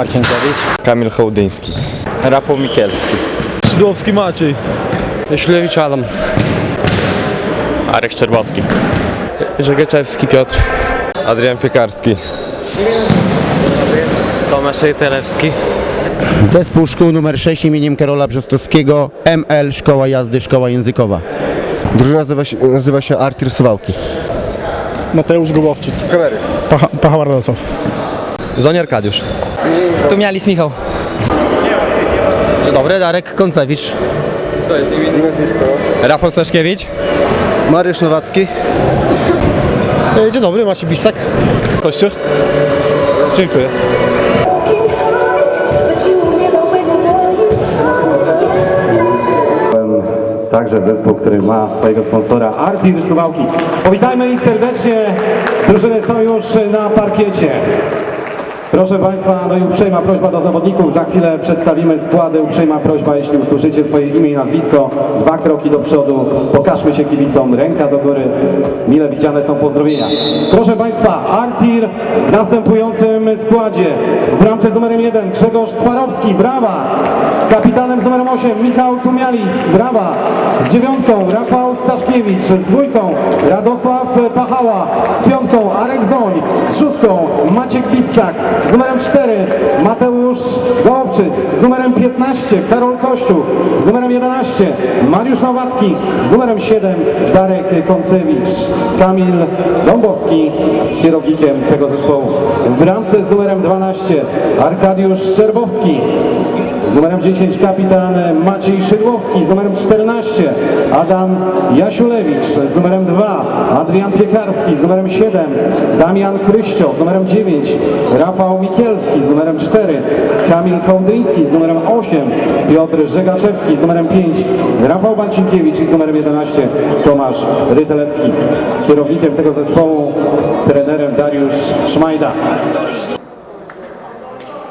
Rafał Marcinkiewicz. Kamil Hołdyński. Rafał Mikielski. Szydłowski Maciej. Ślewicz Adam. Arek Szczerbowski. Żegaczewski Piotr. Adrian Piekarski. Tomasz Telewski. Zespół szkół nr 6 imieniem Karola Brzostowskiego, ML Szkoła Jazdy, Szkoła Językowa. Drużyna nazywa się, nazywa się Artir Suwałki. Mateusz Gubowczyc. Kamery. Pacha, Pacha Radosław. Zonia Arkadiusz. Tu mialis Michał. Dzień dobry, Darek Koncewicz. Rafał Staszkiewicz. Mariusz Nowacki. Dzień dobry, Maciej Bisak. Kościuch. Dziękuję. Także zespół, który ma swojego sponsora Artir Suwałki. Powitajmy ich serdecznie. Drużyny są już na parkiecie. Proszę Państwa, no i uprzejma prośba do zawodników. Za chwilę przedstawimy składy. Uprzejma prośba, jeśli usłyszycie swoje imię i nazwisko, dwa kroki do przodu. Pokażmy się kibicom. Ręka do góry. Mile widziane są pozdrowienia. Proszę Państwa, Artir w następującym składzie. W bramce z numerem 1 Grzegorz Twarowski. Brawa! Kapitanem z numerem 8 Michał Tumialis. Brawa! Z dziewiątką Rafał Staszkiewicz. Z dwójką Radosław Pachała. Z piątką Arek Zoń. Z szóstką Maciek Pissak. Z numerem 4 Mateusz Gołowczyc. Z numerem 15 Karol Kościół. Z numerem 11 Mariusz Nowacki. Z numerem 7 Darek Koncewicz. Kamil Dąbowski kierownikiem tego zespołu. W bramce z numerem 12 Arkadiusz Szczerbowski. Z numerem 10 kapitan Maciej Szydłowski, z numerem 14 Adam Jasiulewicz, z numerem 2 Adrian Piekarski, z numerem 7 Damian Kryścio, z numerem 9 Rafał Mikielski, z numerem 4 Kamil Kołdyński, z numerem 8 Piotr Żegaczewski, z numerem 5 Rafał Bańcinkiewicz i z numerem 11 Tomasz Rytelewski. Kierownikiem tego zespołu trenerem Dariusz Szmajda.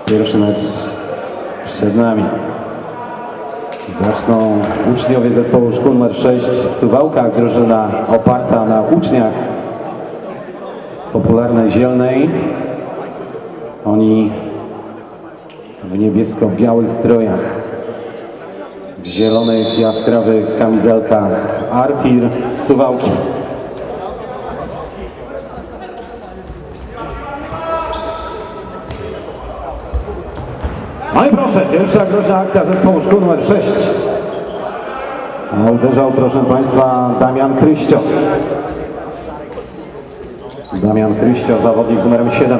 Pierwszy mecz przed nami. Zaczną uczniowie zespołu szkół nr 6 w Suwałkach, drużyna oparta na uczniach popularnej Zielnej. Oni w niebiesko-białych strojach, w zielonych, jaskrawych kamizelkach Artir Suwałki. Proszę, pierwsza groźna akcja zespołu szkół nr 6. A uderzał, proszę Państwa, Damian Kryścio. Damian Kryścio, zawodnik z numerem 7.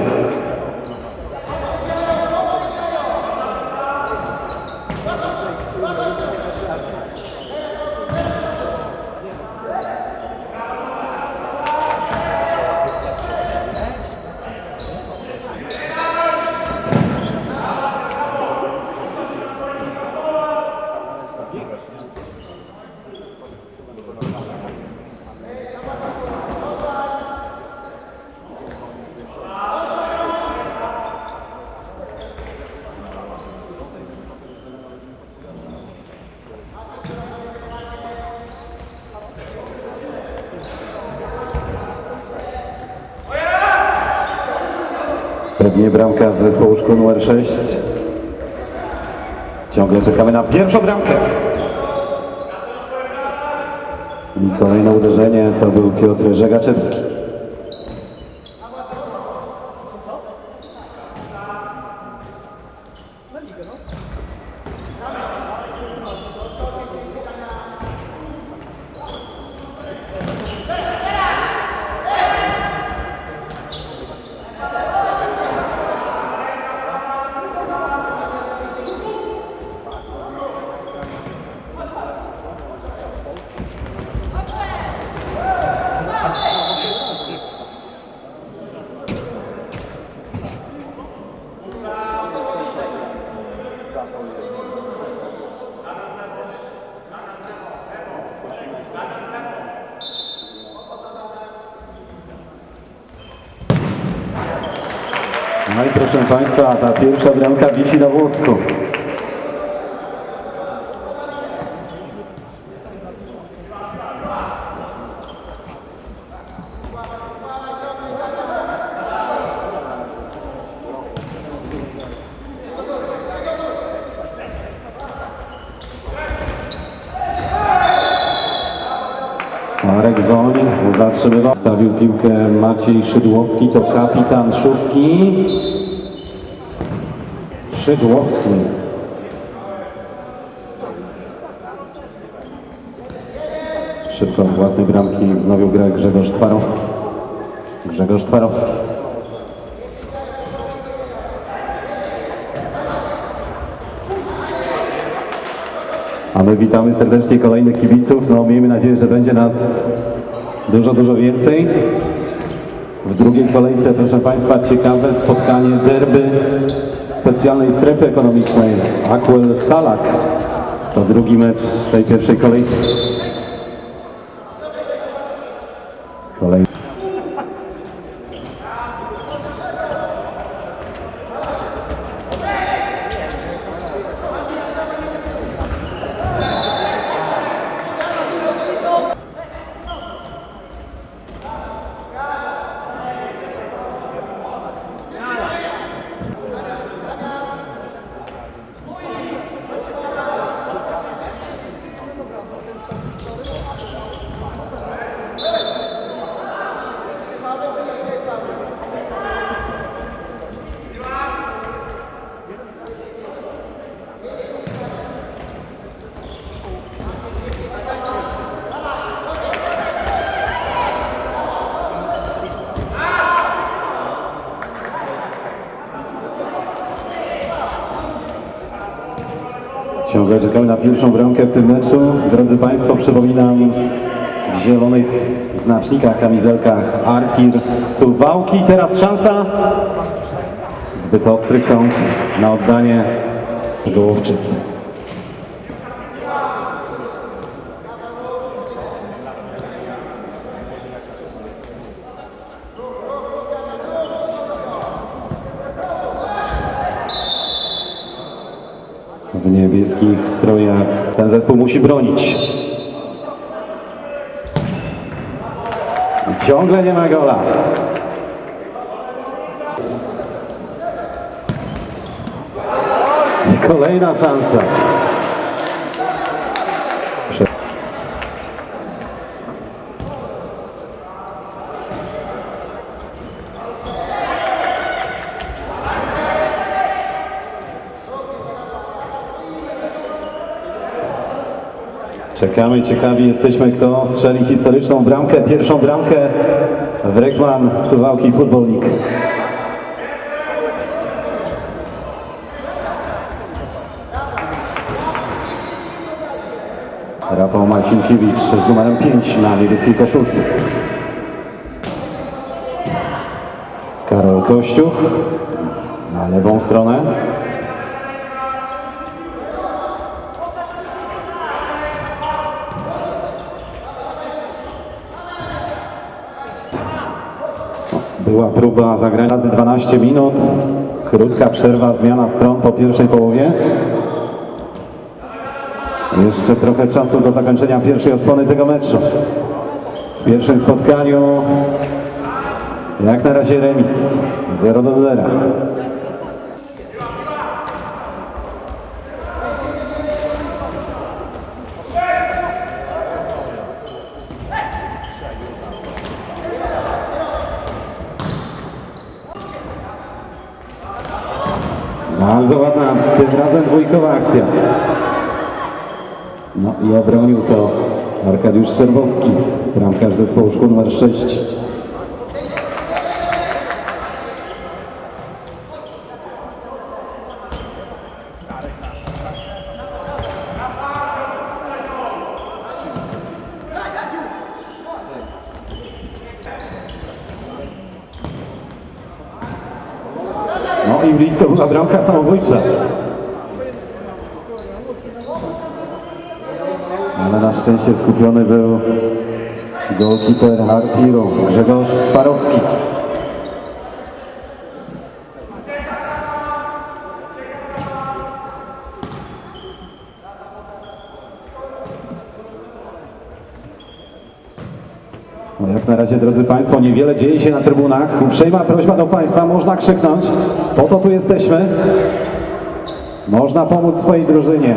Pewnie bramka z zespołu szkół nr 6. Ciągle czekamy na pierwszą bramkę. I kolejne uderzenie to był Piotr Żegaczewski. Państwa, ta pierwsza bramka wisi na włosku. Marek Zoń zatrzymywał, stawił piłkę Maciej Szydłowski, to kapitan szóstki. Szydłowski. Szybko własnej bramki wznowił grę Grzegorz Twarowski. Grzegorz Twarowski. A my witamy serdecznie kolejnych kibiców. No miejmy nadzieję, że będzie nas dużo, dużo więcej. W drugiej kolejce, proszę Państwa, ciekawe spotkanie derby specjalnej strefy ekonomicznej Aquel Salak. To drugi mecz tej pierwszej kolejki. Ciągle czekamy na pierwszą bramkę w tym meczu. Drodzy Państwo, przypominam w zielonych znacznikach, kamizelkach Artir Suwałki. Teraz szansa. Zbyt ostry kąt na oddanie Gołowczycy. Niebieskich strojach ten zespół musi bronić. I Ciągle nie ma gola. I kolejna szansa. Czekamy, ciekawi jesteśmy, kto strzeli historyczną bramkę, pierwszą bramkę w Rekman Suwałki Football League. Rafał Marcinkiewicz z numerem 5 na niebieskiej koszulce. Karol Kościuch na lewą stronę. Była próba zagrania razy 12 minut. Krótka przerwa, zmiana stron po pierwszej połowie. Jeszcze trochę czasu do zakończenia pierwszej odsłony tego meczu. W pierwszym spotkaniu jak na razie remis 0 do 0. Bardzo ładna, dwójkowa akcja. No i obronił to Arkadiusz Szczerbowski, bramkarz zespołu szkół numer 6. No i blisko była bramka samobójcza. Ale na szczęście skupiony był goalkeeper Artiru Grzegorz Twarowski. No jak na razie, drodzy Państwo, niewiele dzieje się na trybunach. Uprzejma prośba do Państwa, można krzyknąć. Po to tu jesteśmy. Można pomóc swojej drużynie.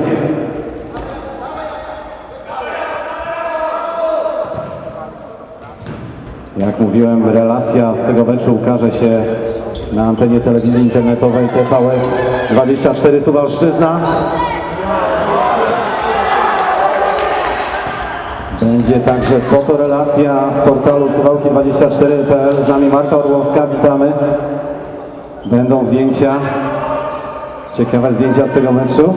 Jak mówiłem, relacja z tego meczu ukaże się na antenie telewizji internetowej TVS 24 Suwalszczyzna. Będzie także fotorelacja w portalu suwałki24.pl. Z nami Marta Orłowska, witamy. Będą zdjęcia, ciekawe zdjęcia z tego meczu.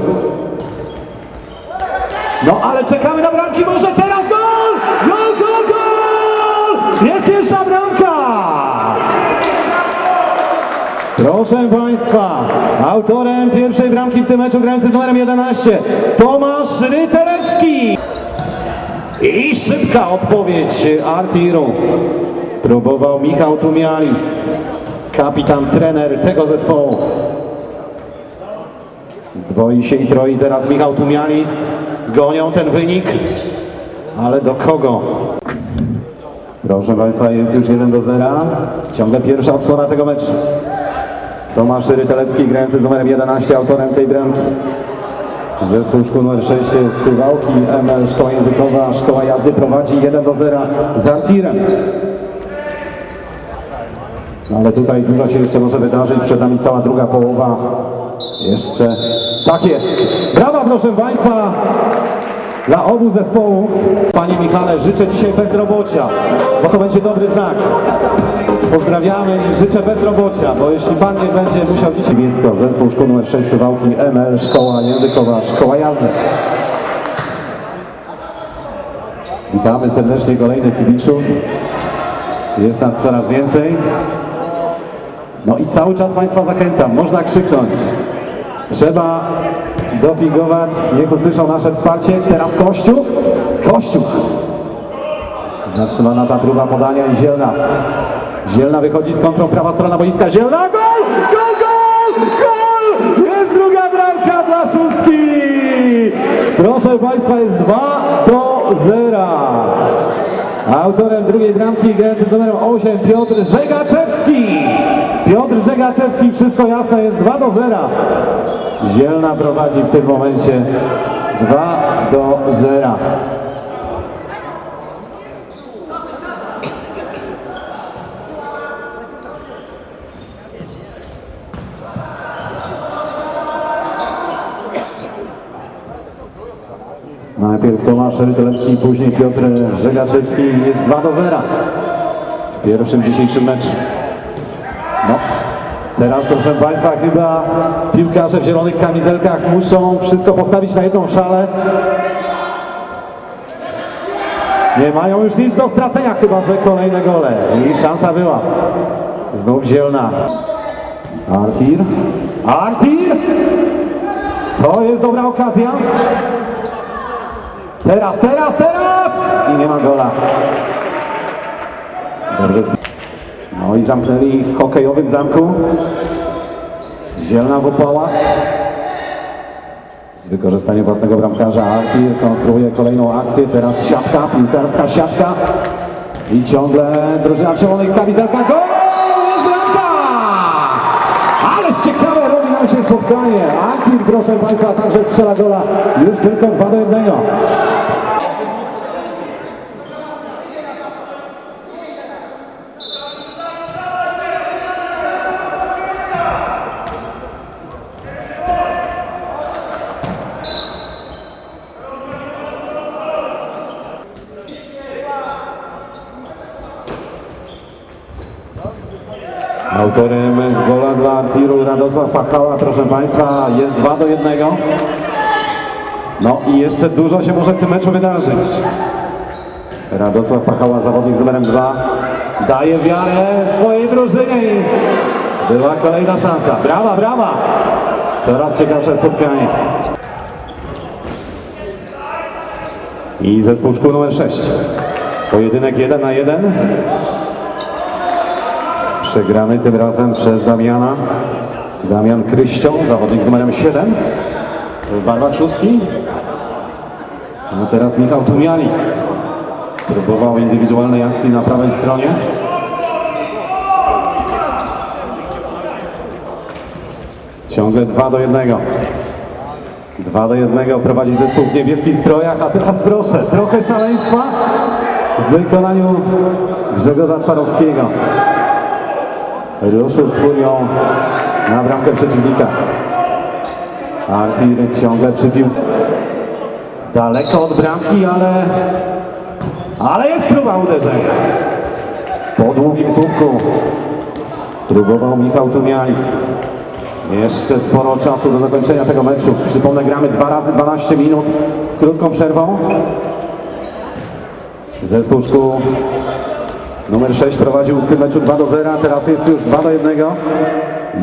No ale czekamy na bramki, może teraz gol! Gol, gol, gol! Jest pierwsza bramka! Proszę Państwa, autorem pierwszej bramki w tym meczu grający z numerem 11 Tomasz Rytelewski. I szybka odpowiedź Artiru. Próbował Michał Tumialis, kapitan, trener tego zespołu. Dwoi się i troi teraz Michał Tumialis. Gonią ten wynik, ale do kogo? Proszę Państwa, jest już 1 do 0. Ciągle pierwsza odsłona tego meczu. Tomasz Rytelewski grający z numerem 11, autorem tej bramki. Zespół szkół numer 6 z Suwałki, ML Szkoła Językowa, Szkoła Jazdy prowadzi 1 do 0 z Artirem. No ale tutaj dużo się jeszcze może wydarzyć, przed nami cała druga połowa. Jeszcze tak jest. Brawa proszę Państwa dla obu zespołów. Panie Michale, życzę dzisiaj bezrobocia, bo to będzie dobry znak. Pozdrawiamy i życzę bezrobocia, bo jeśli Pan nie będzie musiał dzisiaj blisko, zespół szkół nr 6 Suwałki, ML, Szkoła Językowa, Szkoła Jazdy. Witamy serdecznie kolejnych kibiców. Jest nas coraz więcej. No i cały czas Państwa zachęcam, można krzyknąć. Trzeba dopingować, niech usłyszą nasze wsparcie. Teraz Kościół. Kościół. Zatrzymana ta próba podania i Zielna. Zielna wychodzi z kontrą, prawa strona boiska. Zielna, gol! Gol, gol! Gol! Jest druga bramka dla szóstki! Proszę Państwa, jest 2 do 0. Autorem drugiej bramki grający z numerem 8 Piotr Żegaczewski. Piotr Żegaczewski, wszystko jasne, jest 2 do 0. Zielna prowadzi w tym momencie 2 do 0. Najpierw Tomasz Rytelewski, później Piotr Żegaczewski. Jest 2 do 0 w pierwszym dzisiejszym meczu. No, teraz proszę Państwa, chyba piłkarze w zielonych kamizelkach muszą wszystko postawić na jedną szalę. Nie mają już nic do stracenia, chyba że kolejne gole. I szansa była. Znów zielna. Artir. Artir! To jest dobra okazja. Teraz, teraz, teraz! I nie ma gola. Dobrze. No i zamknęli w hokejowym zamku. Zielna w opałach. Z wykorzystaniem własnego bramkarza Artir konstruuje kolejną akcję. Teraz siatka, piłkarska siatka. I ciągle drużyna w zielonych kamizelkach. Gol! Jest bramka! Ależ ciekawe robi nam się spotkanie. Artir, proszę Państwa, także strzela gola. Już tylko 2 do 1. Autorem gola dla Tiru Radosław Pachała, proszę Państwa, jest 2 do 1. No i jeszcze dużo się może w tym meczu wydarzyć. Radosław Pachała, zawodnik z numerem 2, daje wiarę swojej drużynie była kolejna szansa. Brawa, brawa! Coraz ciekawsze spotkanie. I zespół szkół numer 6. Pojedynek 1 na 1. Przegrany tym razem przez Damiana. Damian Kryścią, zawodnik z numerem 7 w barwach szóstki. A teraz Michał Tumialis. Próbował indywidualnej akcji na prawej stronie. Ciągle 2 do 1. 2 do 1 prowadzi zespół w niebieskich strojach, a teraz proszę, trochę szaleństwa w wykonaniu Grzegorza Twarowskiego. Ruszył z furią na bramkę przeciwnika. Artir ciągle przy piłce. Daleko od bramki, ale... Ale jest próba uderzenia. Po długim słupku próbował Michał Tumialis. Jeszcze sporo czasu do zakończenia tego meczu. Przypomnę, gramy dwa razy 12 minut z krótką przerwą. Zespół szkół numer 6 prowadził w tym meczu 2 do 0, teraz jest już 2 do 1.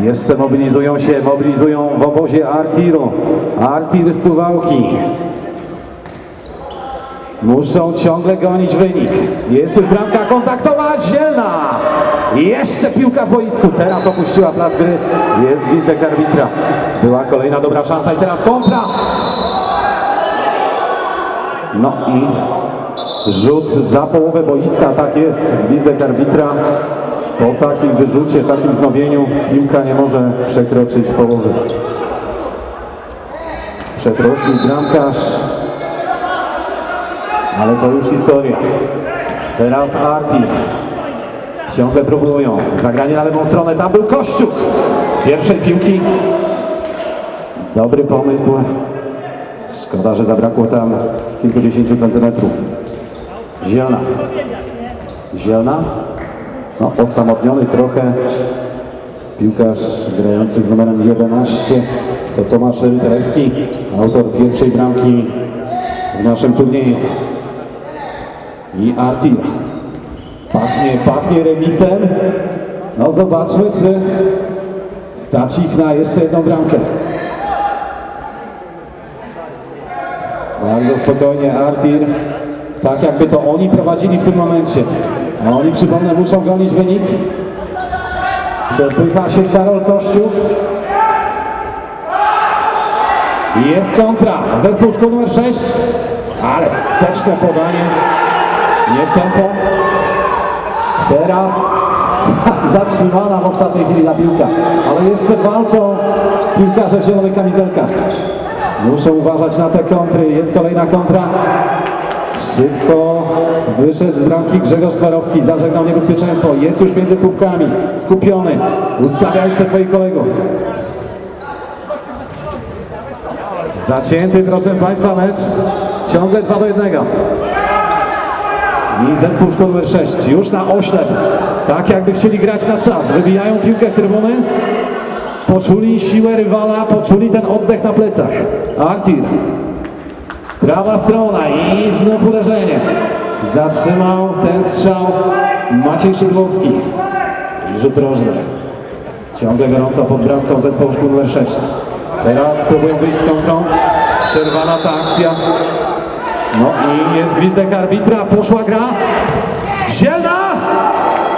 Jeszcze mobilizują się, mobilizują w obozie Artiru. Artir Suwałki. Muszą ciągle gonić wynik. Jest już bramka kontaktowa, Zielna! Jeszcze piłka w boisku, teraz opuściła plac gry. Jest gwizdek arbitra. Była kolejna dobra szansa i teraz kontra. No i rzut za połowę boiska, tak jest. Gwizdek arbitra. Po takim wyrzucie, takim znowieniu piłka nie może przekroczyć połowy. Przeprosił bramkarz. Ale to już historia. Teraz Arti. Ciągle próbują. Zagranie na lewą stronę. Tam był Kościół. Z pierwszej piłki. Dobry pomysł. Szkoda, że zabrakło tam kilkudziesięciu centymetrów. Zielna. Zielna. No, osamotniony trochę. Piłkarz grający z numerem 11 to Tomasz Rytelewski, autor pierwszej bramki w naszym turnieju. I Artir. Pachnie, pachnie remisem. No zobaczmy, czy stać ich na jeszcze jedną bramkę. Bardzo spokojnie Artir. Tak jakby to oni prowadzili w tym momencie. A oni, przypomnę, muszą gonić wynik. Przepycha się Karol Kościół. Jest kontra. Zespół szkół numer 6. Ale wsteczne podanie. Nie w tempo. Teraz zatrzymana w ostatniej chwili na piłka. Ale jeszcze walczą piłkarze w zielonych kamizelkach. Muszą uważać na te kontry. Jest kolejna kontra. Szybko wyszedł z bramki Grzegorz Twarowski. Zażegnał niebezpieczeństwo. Jest już między słupkami. Skupiony. Ustawia jeszcze swoich kolegów. Zacięty, proszę Państwa, mecz. Ciągle 2 do 1. I zespół szkół numer 6 już na oślep. Tak jakby chcieli grać na czas. Wybijają piłkę w trybuny. Poczuli siłę rywala, poczuli ten oddech na plecach. Artir. Prawa strona i znów uderzenie. Zatrzymał ten strzał Maciej Szydłowski. Rzut rożny. Ciągle gorąco pod bramką zespołu szkół numer 6. Teraz próbują wyjść z kontrą. Przerwana ta akcja. No i jest gwizdek arbitra, poszła gra. Zielna!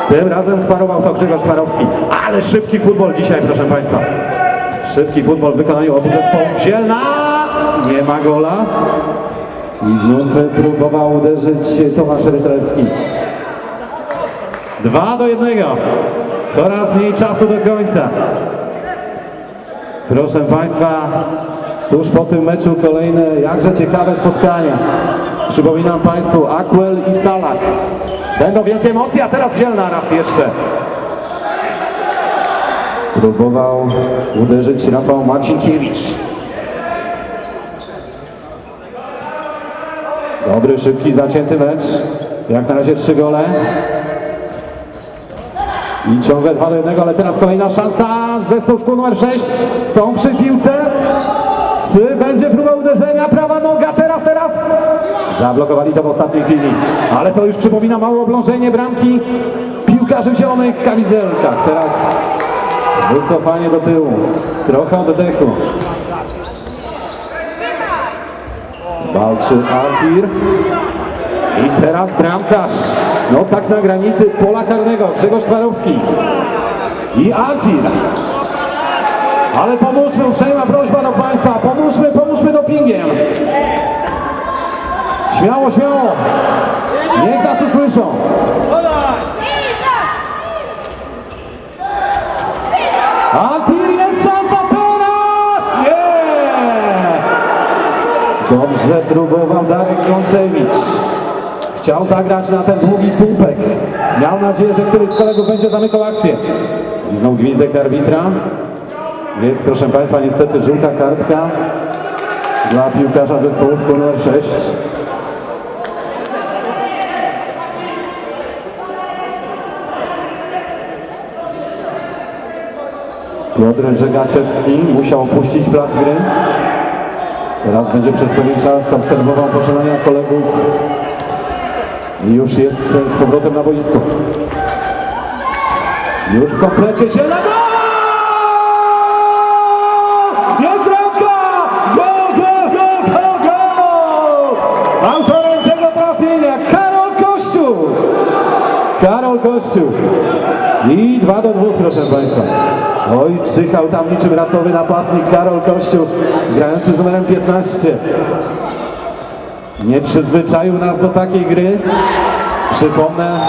Tym razem sparował to Grzegorz Twarowski. Ale szybki futbol dzisiaj, proszę Państwa. Szybki futbol w wykonaniu obu zespołów. Zielna! Nie ma gola. I znów próbował uderzyć Tomasz Rytlewski. Dwa do jednego. Coraz mniej czasu do końca. Proszę Państwa, tuż po tym meczu kolejne jakże ciekawe spotkania. Przypominam Państwu, Akwel i Salak. Będą wielkie emocje, a teraz Zielna raz jeszcze. Próbował uderzyć Rafał Marcinkiewicz. Dobry, szybki, zacięty mecz. Jak na razie trzy gole. I ciągle 2 do 1, ale teraz kolejna szansa. Zespół szkół numer 6 są przy piłce. Czy będzie próba uderzenia? Prawa noga, teraz, teraz. Zablokowali to w ostatniej chwili. Ale to już przypomina małe oblążenie bramki piłkarzy w zielonych kamizelkach. Teraz wycofanie do tyłu. Trochę oddechu. Walczy Artir. I teraz bramkarz. No tak na granicy pola karnego. Grzegorz Twarowski. I Artir. Ale pomóżmy, uprzejma prośba do Państwa. Pomóżmy, pomóżmy dopingiem. Śmiało, śmiało. Niech nas usłyszą. Artir Dobrze próbował Darek Gącewicz. Chciał zagrać na ten długi słupek. Miał nadzieję, że któryś z kolegów będzie zamykał akcję. I znów gwizdek arbitra. Jest, proszę Państwa, niestety żółta kartka dla piłkarza zespołu numer 6. Piotr Żegaczewski musiał opuścić plac gry. Teraz będzie przez pewien czas obserwował poczynania kolegów i już jest z powrotem na boisku. Już w komplecie się na Jest bramka! Gol, gol, gol, gol, gol! Autorem tego trafienia Karol Kościół! Karol Kościół. I 2 do 2, proszę Państwa. Oj, czyhał tam niczym rasowy napastnik Karol Kościół, grający z numerem 15. Nie przyzwyczaił nas do takiej gry. Przypomnę,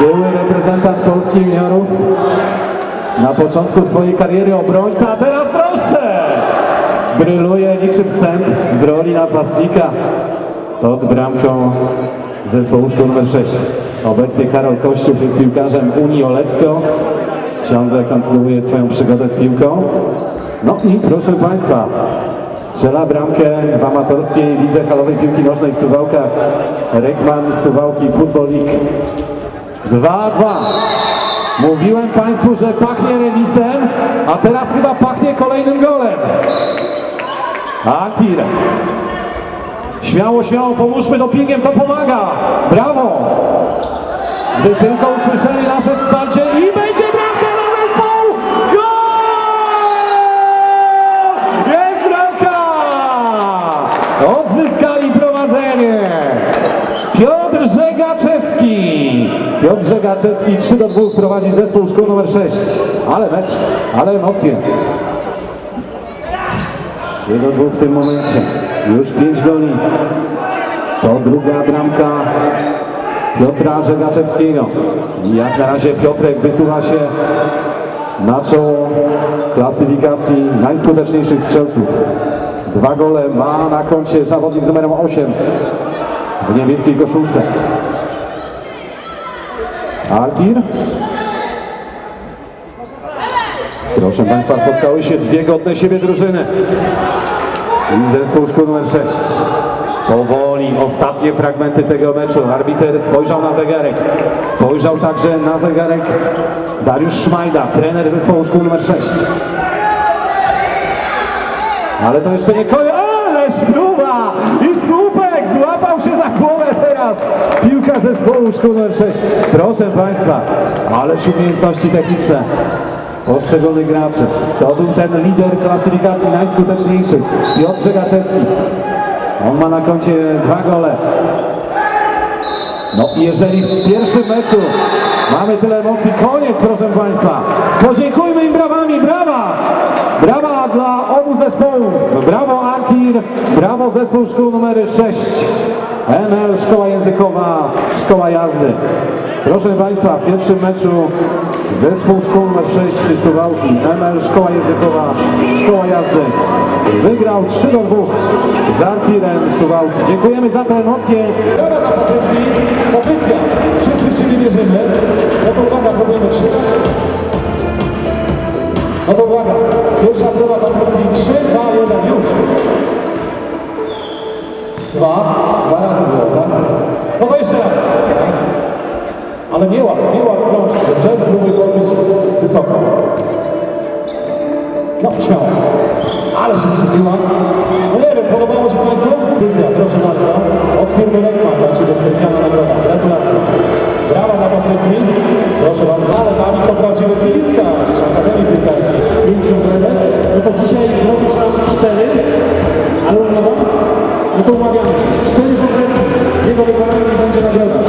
były reprezentant Polski juniorów. Na początku swojej kariery obrońca, a teraz proszę! Bryluje niczym sęp w roli napastnika pod bramką zespołu nr 6. Obecnie Karol Kościuch jest piłkarzem Unii Olecko. Ciągle kontynuuje swoją przygodę z piłką. No i proszę Państwa, strzela bramkę w amatorskiej lidze halowej piłki nożnej w Suwałkach. Rykman Suwałki Football League. 2-2. Mówiłem Państwu, że pachnie remisem, a teraz chyba pachnie kolejnym golem. Altir. Śmiało, śmiało, pomóżmy dopingiem, to pomaga. Brawo. Gdy tylko usłyszeli nasze wsparcie i Piotr Żegaczewski 3 do 2 prowadzi zespół szkół numer 6. Ale mecz, ale emocje. 3 do 2 w tym momencie. Już 5 goli. To druga bramka Piotra Żegaczewskiego. Jak na razie Piotrek wysuwa się na czoło klasyfikacji najskuteczniejszych strzelców. Dwa gole ma na koncie zawodnik z numerem 8 w niebieskiej koszulce. Alkir. Proszę Państwa, spotkały się dwie godne siebie drużyny. I zespół szkół numer 6. Powoli ostatnie fragmenty tego meczu. Arbiter spojrzał na zegarek. Spojrzał także na zegarek Dariusz Szmajda, trener zespołu szkół numer 6. Ale to jeszcze nie koniec. Ależ próba! I słupek złapał się za głowę teraz. Szkół numer 6. Proszę Państwa, ależ umiejętności techniczne poszczególnych graczy. To był ten lider klasyfikacji najskuteczniejszych. Piotr Żegaczewski. On ma na koncie dwa gole. No jeżeli w pierwszym meczu mamy tyle emocji, koniec proszę Państwa. Podziękujmy im brawami, brawa! Brawa dla obu zespołów. Brawo Artir, brawo zespół szkół numer 6. ML Szkoła Językowa, Szkoła Jazdy. Proszę Państwa, w pierwszym meczu zespół szkół numer 6 Suwałki, ML Szkoła Językowa, Szkoła Jazdy wygrał 3 do 2 z Artirem Suwałki. Dziękujemy za te emocje. Popytka. Wszyscy w Ciebie wierzymy. No to uwaga, trzy. No to uwaga. Pierwsza próba mówi 3, 2, 1, już. Dwa. Dwa razy było, tak? No to jeszcze raz. Ale nie łap, nie łap krążki. Dobrze? Spróbuj podbić wysoko. No, śmiało. Ale się zdziwiła. No nie wiem, podobało się Państwu? Pozycja, proszę bardzo. Od firmy Rekman dla Ciebie specjalna nagroda. Gratulacje. Brawa dla Patrycji. Proszę bardzo. Ale tam to prawdziwy piłkarz. Akademii Piłkarskiej. Pięciu bredek. No to dzisiaj zrobisz nam cztery. Ale umowa? No to umawiamy się. Cztery bredki. Jego wykonanie nie będzie nagroda. Jeszcze